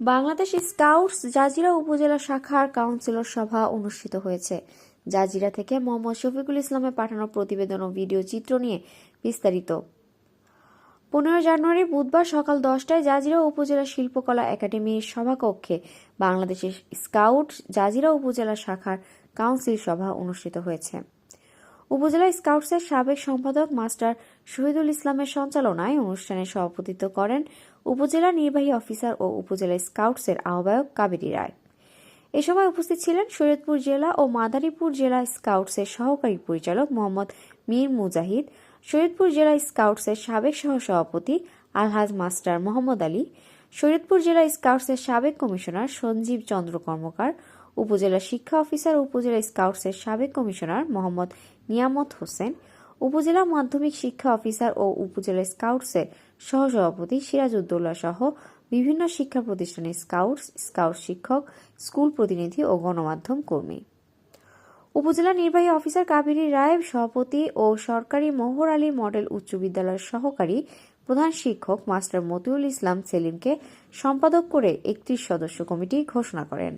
Bangladesh scouts Jazeera উপজেলা শাখার councillor সভা অনুষ্ঠিত হয়েছে। জাজিরা থেকে মোহাম্মদ শফিকুল ইসলামের পাঠানো প্রতিবেদন ও ভিডিও চিত্র নিয়ে বিস্তারিত। পনেরো জানুয়ারি বুধবার সকাল দশটায় জাজিরা উপজেলা শিল্পকলা একাডেমির সভাকক্ষে বাংলাদেশের স্কাউট জাজিরা উপজেলা শাখার কাউন্সিল সভা অনুষ্ঠিত হয়েছে। উপজেলা স্কাউটসের সাবেক সম্পাদক মাস্টার শহীদুল ইসলামের সঞ্চালনায় অনুষ্ঠানে সভাপতিত্ব করেন উপজেলা নির্বাহী অফিসার ও উপজেলা স্কাউটসের আহ্বায়ক কাবেরী রায়। এ সময় উপস্থিত ছিলেন শরীয়তপুর জেলা ও মাদারীপুর জেলা স্কাউটসের সহকারী পরিচালক মোহাম্মদ মীর মুজাহিদ, শরীয়তপুর জেলা স্কাউটসের সাবেক সহসভাপতি আলহাজ মাস্টার মোহাম্মদ আলী, শরীয়তপুর জেলা স্কাউটসের সাবেক কমিশনার সঞ্জীব চন্দ্র কর্মকার উপজেলা শিক্ষা অফিসার উপজেলা স্কাউটসের সাবেক কমিশনার মোহাম্মদ নিয়ামত হোসেন, উপজেলা মাধ্যমিক শিক্ষা অফিসার ও উপজেলা স্কাউটসের সহসভাপতি সিরাজউদ্দৌলা সহ বিভিন্ন শিক্ষা প্রতিষ্ঠানের স্কাউটস, স্কাউট শিক্ষক, স্কুল প্রতিনিধি ও গণমাধ্যম কর্মী। উপজেলা নির্বাহী অফিসার কাবেরী রায় সভাপতি ও সরকারি মোহর আলী মডেল উচ্চ বিদ্যালয়ের সহকারী প্রধান শিক্ষক মাস্টার মতিউল ইসলাম সেলিমকে সম্পাদক করে একত্রিশ সদস্য কমিটি ঘোষণা করেন।